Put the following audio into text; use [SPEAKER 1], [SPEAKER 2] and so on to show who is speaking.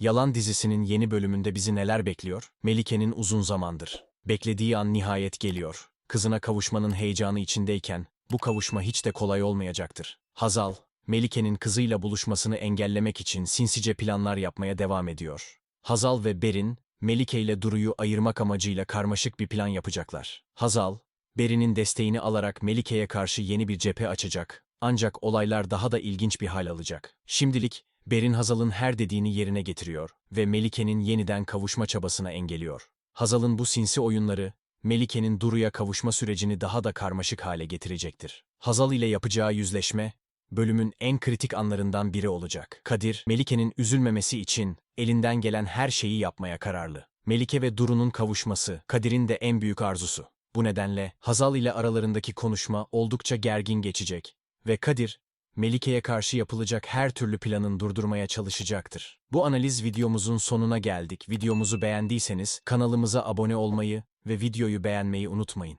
[SPEAKER 1] Yalan dizisinin yeni bölümünde bizi neler bekliyor? Melike'nin uzun zamandır beklediği an nihayet geliyor. Kızına kavuşmanın heyecanı içindeyken bu kavuşma hiç de kolay olmayacaktır. Hazal, Melike'nin kızıyla buluşmasını engellemek için sinsice planlar yapmaya devam ediyor. Hazal ve Berin, Melike ile Duru'yu ayırmak amacıyla karmaşık bir plan yapacaklar. Hazal, Berin'in desteğini alarak Melike'ye karşı yeni bir cephe açacak. Ancak olaylar daha da ilginç bir hal alacak. Şimdilik Berin Hazal'ın her dediğini yerine getiriyor ve Melike'nin yeniden kavuşma çabasına engelliyor. Hazal'ın bu sinsi oyunları, Melike'nin Duru'ya kavuşma sürecini daha da karmaşık hale getirecektir. Hazal ile yapacağı yüzleşme, bölümün en kritik anlarından biri olacak. Kadir, Melike'nin üzülmemesi için elinden gelen her şeyi yapmaya kararlı. Melike ve Duru'nun kavuşması, Kadir'in de en büyük arzusu. Bu nedenle Hazal ile aralarındaki konuşma oldukça gergin geçecek ve Kadir, Melike'ye karşı yapılacak her türlü planın durdurmaya çalışacaktır. Bu analiz videomuzun sonuna geldik. Videomuzu beğendiyseniz kanalımıza abone olmayı ve videoyu beğenmeyi unutmayın.